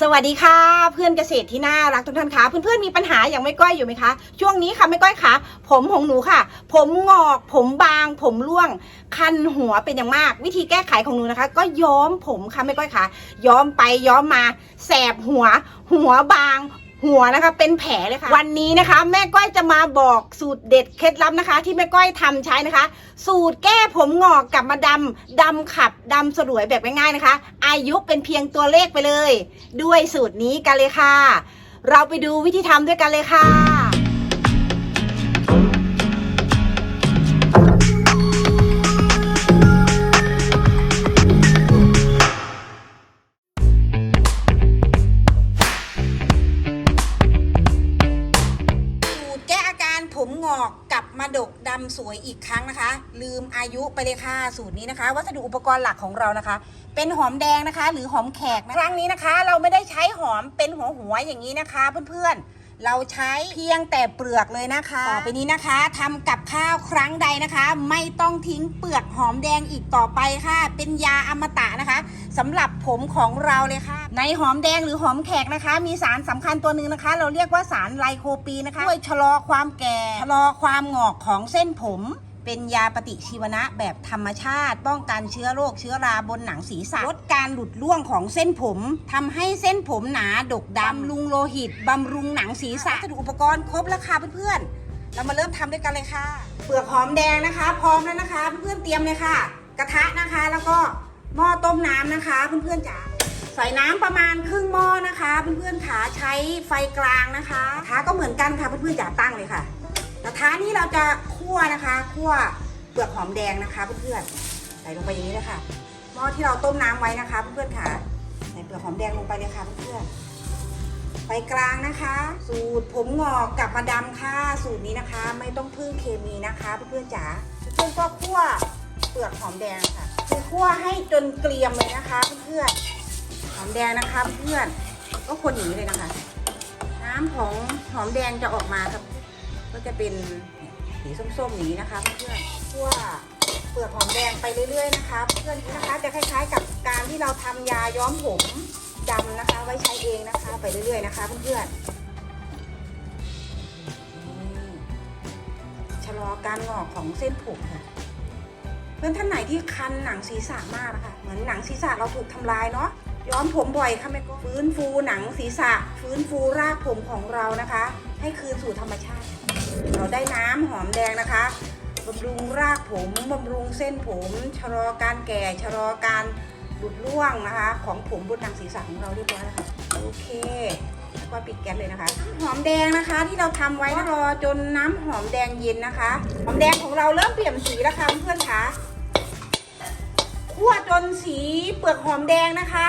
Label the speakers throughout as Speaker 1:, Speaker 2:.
Speaker 1: สวัสดีค่ะ เพื่อนเกษตรที่น่ารักทุกท่านคะเพื่อนๆมีปัญหาอย่างไม่ก้อยอยู่ไหมคะ ช่วงนี้ค่ะไม่ก้อยคะผมของหนูค่ะ ผมงอก ผมบาง ผมร่วง คันหัวเป็นอย่างมาก วิธีแก้ไขของหนูนะคะ ก็ย้อมผมค่ะไม่ก้อยคะย้อมไปย้อมมา แสบหัว หัวบาง หัวนะคะเป็นแผลเลยค่ะ วันนี้นะคะ แม่ก้อยจะมาบอกสูตรเด็ดเคล็ดลับนะคะ ที่แม่ก้อยทำใช้นะคะ สูตรแก้ผมงอกกลับมาดำดำขับดำสลวยแบบง่ายๆนะคะ อายุเป็นเพียงตัวเลขไปเลย ด้วยสูตรนี้กันเลยค่ะ เราไปดูวิธีทำด้วยกันเลยค่ะ ไปเลยค่ะสูตรนี้นะคะ วัสดุอุปกรณ์หลักของเรานะคะ เป็นหอมแดงนะคะ หรือหอมแขกนะครั้งนี้นะคะ เราไม่ได้ใช้หอมเป็นหัวหัวอย่างนี้นะคะ เพื่อนๆ เราใช้เพียงแต่เปลือกเลยนะคะ ต่อไปนี้นะคะทำกับข้าวครั้งใดนะคะ ไม่ต้องทิ้งเปลือกหอมแดงอีกต่อไปค่ะ เป็นยาอมตะนะคะสำหรับผมของเราเลยค่ะ ในหอมแดงหรือหอมแขกนะคะ มีสารสำคัญตัวหนึ่งนะคะ เราเรียกว่าสารไลโคปีนนะคะช่วยชะลอความแก่ชะลอความงอกของเส้นผม เป็นยาปฏิชีวนะแบบธรรมชาติ ป้องกันเชื้อโรคเชื้อราบนหนังศีรษะลดการหลุดร่วงของเส้นผมทำให้เส้นผมหนาดกดำบำรุงโลหิตบำรุงหนังศีรษะวัสดุอุปกรณ์ครบแล้วค่ะเพื่อนๆ เรามาเริ่มทำด้วยกันเลยค่ะ เปลือกหอมแดงนะคะ พร้อมแล้วนะคะ เพื่อนๆเตรียมเลยค่ะ กระทะนะคะ แล้วก็หม้อต้มน้ำนะคะ เพื่อนๆจ๋าใส่น้ำประมาณครึ่งหม้อนะคะ เพื่อนๆขาใช้ไฟกลางนะคะกระทะก็เหมือนกันค่ะเพื่อนๆจ๋าตั้งเลยค่ะ กระทะนี้เราจะคั่วนะคะคั่วเปลือกหอมแดงนะคะเพื่อนๆใส่ลงไปอย่างนี้เลยค่ะหม้อที่เราต้มน้ำไว้นะคะเพื่อนๆค่ะใส่เปลือกหอมแดงลงไปเลยค่ะเพื่อนๆไฟกลางนะคะ สูตรผมงอกกับมาดำค่ะสูตรนี้นะคะ ไม่ต้องพึ่งเคมีนะคะเพื่อนๆจ๋าเพื่อนๆก็คั่วเปลือกหอมแดงค่ะ คือคั่วให้จนเกรียมเลยนะคะเพื่อนๆหอมแดงนะคะเพื่อนก็คนอย่างนี้เลยนะคะ น้ำของหอมแดงจะออกมาครับ ก็จะเป็นสีส้มๆนี้นะคะ เพื่อนๆคั่วเปลือกหอมแดงไปเรื่อย ๆ นะคะ เพื่อนนะคะจะคล้าย ๆ กับการที่เราทำยาย้อมผมดำนะคะ ไว้ใช้เองนะคะ ไปเรื่อยๆนะคะเพื่อนๆชะลอการงอกของเส้นผมค่ะเพื่อนท่านไหนที่คันหนังศีรษะมากนะคะเหมือนหนังศีรษะเราถูกทำลายเนาะย้อมผมบ่อยค่ะแม่ก็ฟื้นฟูหนังศีรษะ ฟื้นฟูรากผมของเรานะคะ ให้คืนสู่ธรรมชาติ เราได้น้ำหอมแดงนะคะบำรุงรากผมบำรุงเส้นผมชะลอการแก่ชะลอการหลุดร่วงนะคะ ของผมบนหนังศีรษะของเราเรียบร้อยแล้วค่ะโอเคแล้วก็ปิดแก๊สเลยนะคะ หอมแดงนะคะที่เราทำไว้รอจนน้ำหอมแดงเย็นนะคะ หอมแดงของเราเริ่มเปลี่ยนสีแล้วค่ะเพื่อนคะคั่วจนสีเปลือกหอมแดงนะคะ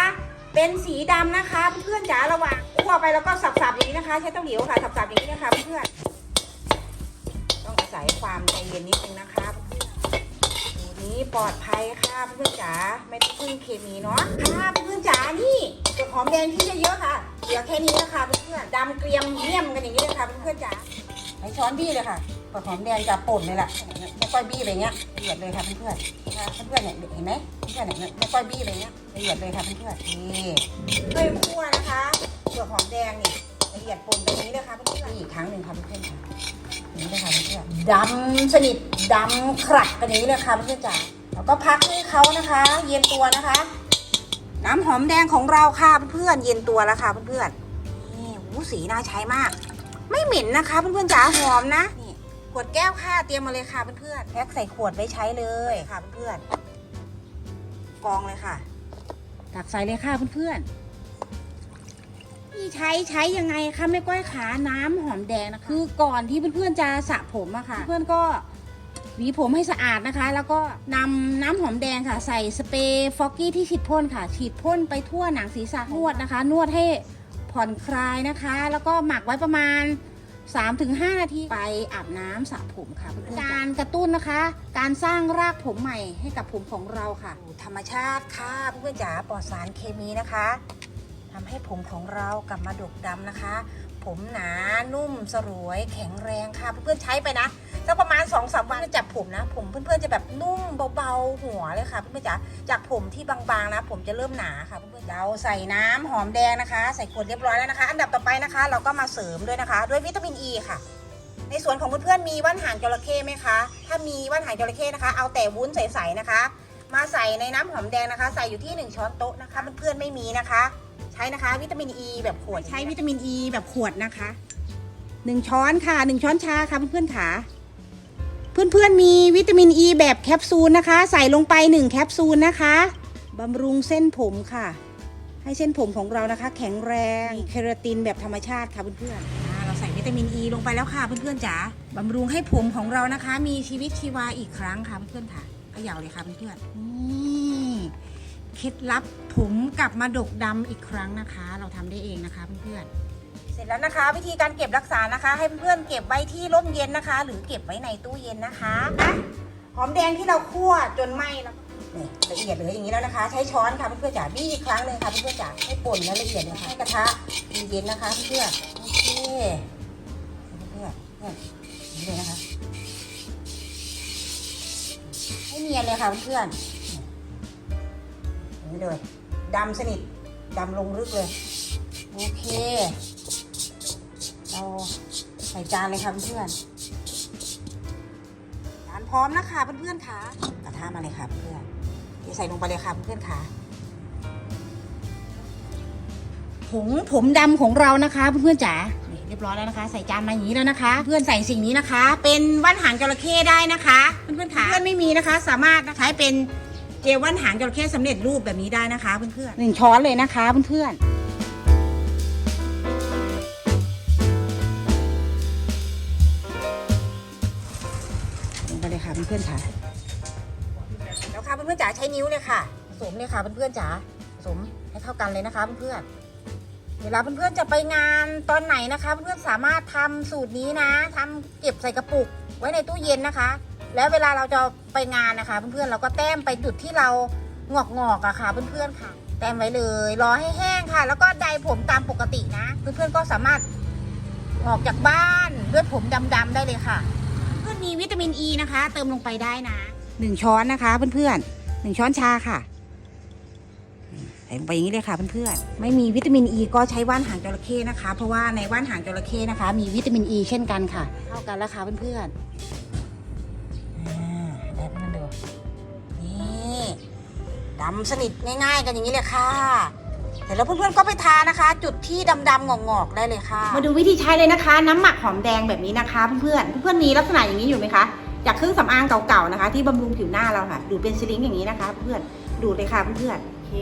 Speaker 1: เป็นสีดำนะคะ เพื่อนจ๋าระหว่างคั่วไปแล้วก็สับๆอย่างนี้นะคะ ใช้เต้าเหลียวค่ะสับๆอย่างนี้นะคะเพื่อน ศัยความใจเย็นนิดนึงนะคะเพื่อนๆสูตรนี้ปลอดภัยค่ะเพื่อนจ๋าไม่ต้องพึ่งเคมีเนาะค่ะเพื่อนจ๋านี่เปลือหอมแดงที่เยอะๆค่ะเหลือแค่นี้นะคะเพื่อนๆดำเกรียมเยี่ยมกันอย่างนี้เลยค่ะเพื่อนๆจ๋าใช้ช้อนบี้เลยค่ะเปลือหอมแดงจะป่นเลยล่ะไม่ค่อยบี้อะไรเงี้ยละเอียดเลยค่ะเพื่อนๆนะเพื่อนๆเนี่ยเห็นไหมเพื่อนๆเนี่ยไม่ค่อยบี้อะไรเงี้ยละเอียดเลยค่ะเพื่อนๆนี่ด้วยคั่วนะคะเปลือกหอมแดงนี่ละเอียดป่นตรงนี้เลยค่ะเพื่อนๆอีกครั้งหนึ่งค่ะเพื่อนๆค่ะ นี่เลยค่ะเพื่อนๆดำสนิทดำขรักกันอย่างนี้เลยค่ะเพื่อนๆจ๋าแล้วก็พักให้เขานะคะ เย็นตัวนะคะ น้ำหอมแดงของเราค่ะเพื่อนๆเย็นตัวแล้วค่ะเพื่อนๆนี่หูสีน่าใช้มาก ไม่เหม็นนะคะเพื่อนๆจ๋าหอมนะนี่ขวดแก้วค่ะเตรียมมาเลยค่ะเพื่อนๆแพ็คใส่ขวดไว้ใช้เลยค่ะเพื่อนๆกองเลยค่ะตักใส่เลยค่ะเพื่อนๆีใช้ใช้ยังไงคะแม่ก้อยขาน้ำหอมแดงนะคะคือก่อนที่เพื่อนๆจะสระผมอะค่ะ เพื่อนก็หวีผมให้สะอาดนะคะ แล้วก็นำน้ำหอมแดงค่ะ ใส่สเปรย์ฟอกกี้ที่ฉีดพ่นค่ะ ฉีดพ่นไปทั่วหนังศีรษะนวดนะคะ นวดให้ผ่อนคลายนะคะ แล้วก็หมักไว้ประมาณ 3-5 นาทีไปอาบน้ำสระผมค่ะเพื่อนๆการกระตุ้นนะคะ การสร้างรากผมใหม่ให้กับผมของเราค่ะ ธรรมชาติค่ะเพื่อนๆจ๋าปลอดสารเคมีนะคะ ทำให้ผมของเรากลับมาดกดำนะคะ ผมหนานุ่มสลวยแข็งแรงค่ะ เพื่อนๆใช้ไปนะสักประมาณ2อสวันจะจับผมนะ ผมเพื่อนๆจะแบบนุ่มเบาๆหัวเลยค่ะเพื่อนๆจ๋าจากผมที่บางๆนะ ผมจะเริ่มหนาค่ะเพื่อนๆเราใส่น้ำหอมแดงนะคะ ใส่ขวดเรียบร้อยแล้วนะคะ อันดับต่อไปนะคะ เราก็มาเสริมด้วยนะคะ ด้วยวิตามินอ e ีค่ะ ในส่วนของเพื่อนๆมีว่านหางจระเข้ไหมคะ ถ้ามีว่านหางจระเข้นะคะ เอาแต่วุ้นใสๆนะคะ มาใส่ในน้ำหอมแดงนะคะ ใส่อยู่ที่ 1 ช้อนโต๊ะนะคะเพื่อนๆไม่มีนะคะ ใช้นะคะ วิตามินอ e ีแบบขวดใช้วิตามินอ e ีแบบขวดนะคะ1ช้อนค่ะ1ช้อนชาค่ะเพื่อนๆค่ะเพื่อนๆมีวิตามินอ e ีแบบแคปซูลนะคะ ใส่ลงไป1แคปซูลนะคะบำรุงเส้นผมค่ะ ให้เส้นผมของเรานะคะ แข็งแรงเคราตินแบบธรรมชาติค่ะเพื่อนๆอ่าเราใส่วิตามินอ e ีลงไปแล้วค่ะเพื่อนๆจ๋าบำรุงให้ผมของเรานะคะ มีชีวิตชีวาอีกครั้งค่ะเพื่อนๆค่ะเขย่าเลยค่ะเพื่อนๆนี่ เคล็ดลับผมกลับมาดกดำอีกครั้งนะคะ เราทำได้เองนะคะเพื่อนๆเสร็จแล้วนะคะ วิธีการเก็บรักษานะคะ ให้เพื่อนๆเก็บไว้ที่ร่มเย็นนะคะ หรือเก็บไว้ในตู้เย็นนะคะหอมแดงที่เราคั่วจนไหม้แล้วนี่ละเอียดเลยอย่างนี้แล้วนะคะ ใช้ช้อนค่ะเพื่อนๆจ๋าบี้อีกครั้งหนึ่งค่ะเพื่อนๆจ๋าให้ป่นแล้วละเอียดเลยค่ะให้กระทะเย็นๆนะคะเพื่อนๆโอเคเพื่อนๆเพื่อนๆนี่เลยนะคะให้เนียนเลยค่ะเพื่อนๆ เลยดำสนิทดำลงลึกเลย โอเค เราใส่จานเลยค่ะเพื่อนจานพร้อมนะคะเพื่อนๆค่ะกระทะมาเลยค่ะเพื่อนเดี๋ยวใส่ลงไปเลยค่ะเพื่อนๆค่ะผงผมดำของเรานะคะเพื่อนๆจ๋าเรียบร้อยแล้วนะคะ ใส่จานมาอย่างนี้แล้วนะคะ เพื่อนใส่สิ่งนี้นะคะ เป็นว่านหางจระเข้ได้นะคะ เพื่อนๆค่ะเพื่อนไม่มีนะคะ สามารถใช้เป็น เจลว่านหางจระเข้สำเร็จรูปแบบนี้ได้นะคะเพื่อนๆหนึ่งช้อนเลยนะคะเพื่อนๆลงไปเลยค่ะเพื่อนๆค่ะแล้วค่ะเพื่อนๆจ๋าใช้นิ้วเลยค่ะผสมเลยค่ะเพื่อนๆจ๋าผสมให้เข้ากันเลยนะคะเพื่อนๆเวลาเพื่อนๆจะไปงานตอนไหนนะคะ เพื่อนๆสามารถทำสูตรนี้นะทำเก็บใส่กระปุกไว้ในตู้เย็นนะคะ แล้วเวลาเราจะไปงานนะคะ เพื่อนๆเราก็แต้มไปจุดที่เรางอกงอกๆอะค่ะ เพื่อนๆค่ะ แต้มไว้เลย รอให้แห้งค่ะ แล้วก็ไดผมตามปกตินะเพื่อนๆก็สามารถออกจากบ้านด้วยผมดำๆได้เลยค่ะ เพื่อนมีวิตามินอ e ีนะคะ เติมลงไปได้นะหนึ่งช้อนนะคะเพื่อนๆหนึ่งช้อนชาค่ะใส่ลงไปอย่างนี้เลยค่ะเพื่อนๆ ไม่มีวิตามินอ e ีก็ใช้ว่านหางจระเข้นะคะ เพราะว่าในว่านหางจระเข้นะคะ มีวิตามินอ e ีเช่นกันค่ะเข้ากันแล้วค่ะเพื่อนๆำสนิทง่ายๆ กันอย่างนี้เลยค่ะเสร็จแล้วเพื่อนๆก็ไปทานะคะ จุดที่ดำๆงอกๆได้เลยค่ะ มาดูวิธีใช้เลยนะคะ น้ำหมักหอมแดงแบบนี้นะคะเพื่อนๆเพื่อนๆมีลักษณะอย่างนี้อยู่ไหมคะจากเครื่องสำอางเก่าๆนะคะ ที่บำรุงผิวหน้าเราค่ะ ดูดเป็นซิลิงอย่างนี้นะคะ เพื่อนดูดเลยค่ะเพื่อนๆโอเค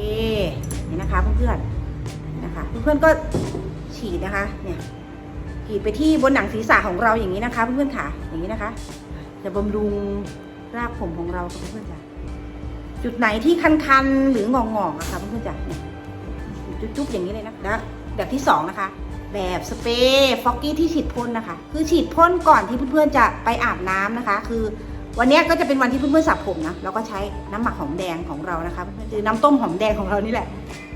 Speaker 1: นี่นะคะเพื่อนๆนะคะ เพื่อนๆก็ฉีดนะคะเนี่ยฉีดไปที่บนหนังศีรษะของเราอย่างนี้นะคะ เพื่อนๆค่ะอย่างนี้นะคะ จะบำรุงรากผมของเราค่ะเพื่อนๆจ้ะ จุดไหนที่คันๆหรืองอกๆอะค่ะเพื่อนๆจ้ะจุ๊บๆอย่างนี้เลยนะแล้วแบบที่สองนะคะ แบบสเปรย์ฟอกกี้ที่ฉีดพ่นนะคะ คือฉีดพ่นก่อนที่เพื่อนๆจะไปอาบน้ำนะคะ คือวันนี้ก็จะเป็นวันที่เพื่อนๆสระผมนะแล้วก็ใช้น้ำหมักหอมแดงของเรานะคะเพื่อนๆคือน้ำต้มหอมแดงของเรานี่แหละ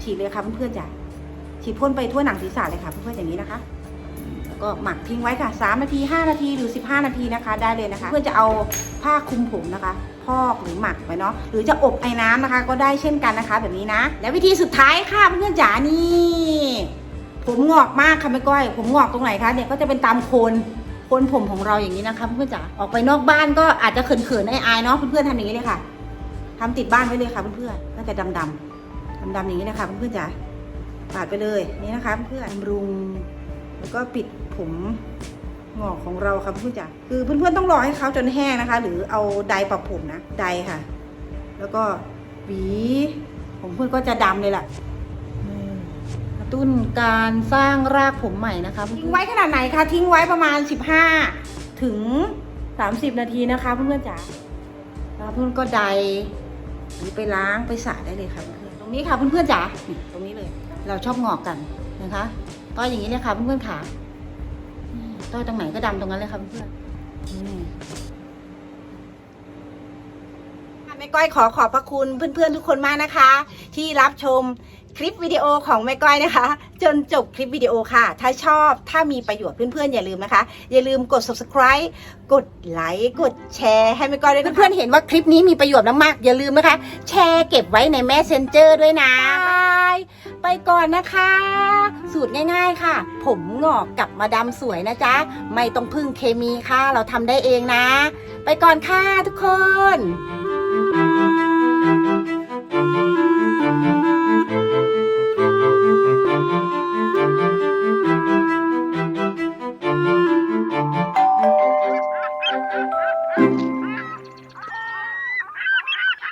Speaker 1: ฉีดเลยค่ะเพื่อนๆจ้ะฉีดพ่นไปทั่วหนังศีรษะเลยค่ะเพื่อนๆอย่างนี้นะคะ ก็หมักทิ้งไว้ค่ะ 3 นาที 5 นาทีหรือ 15 นาทีนะคะ ได้เลยนะคะ เพื่อจะเอาผ้าคลุมผมนะคะพอกหรือหมักไว้เนาะหรือจะอบไอ้น้ำนะคะ ก็ได้เช่นกันนะคะ แบบนี้นะ แล้ววิธีสุดท้ายค่ะเพื่อนๆจ๋านี่ผมงอกมากค่ะแม่ก้อย ผมงอกตรงไหนคะเนี่ยก็จะเป็นตามโคนโคนผมของเราอย่างนี้นะคะเพื่อนๆจ๋าออกไปนอกบ้านก็อาจจะเขินๆอายๆเนาะเพื่อนๆทำอย่างนี้เลยค่ะทำติดบ้านไว้เลยค่ะเพื่อนๆก็จะดำๆดำๆอย่างนี้เลยค่ะเพื่อนๆจ๋าปาดไปเลยนี่นะคะ เพื่อนๆบำรุงแล้วก็ปิด ผมงอกของเราครับเพื่อนจ๋าคือเพื่อนๆต้องรอให้เขาจนแห้งนะคะ หรือเอาไดร์ปรับผมนะไดร์ค่ะ แล้วก็หวีผมเพื่อนก็จะดำเลยล่ะมกระตุ้นการสร้างรากผมใหม่นะคะทิ้งไว้ขนาดไหนคะทิ้งไว้ประมาณ 15 ถึง 30 นาทีนะคะเพื่อนๆจ๋าแล้วเพื่อนก็ไดร์หรือไปล้างไปสระได้เลยค่ะเพื่อนตรงนี้ค่ะเพื่อนๆจ๋าตรงนี้เลย เราชอบงอกกันนะคะต้อยอย่างนี้เลยค่ะเพื่อนๆขา ต้อยตรงไหนก็ดำตรงนั้นเลยค่ะเพื่อนค่ะแม่ก้อยขอขอบพระคุณเพื่อนๆทุกคนมากนะคะ ที่รับชม
Speaker 2: คลิปวิดีโอของแม่ก้อยนะคะ จนจบคลิปวิดีโอค่ะ ถ้าชอบถ้ามีประโยชน์เพื่อนๆ อย่าลืมนะคะ อย่าลืมกด subscribe กดไลค์กดแชร์ให้แม่ก้อยด้วยนะคะเพื่อนๆเห็นว่าคลิปนี้มีประโยชน์มากๆอย่าลืมนะคะ แชร์เก็บไว้ใน Messenger ด้วยนะบายไปก่อนนะคะ สูตรง่ายๆค่ะ ผมงอกกลับมาดำสวยนะจ๊ะ ไม่ต้องพึ่งเคมีค่ะ เราทำได้เองนะ ไปก่อนค่ะทุกคน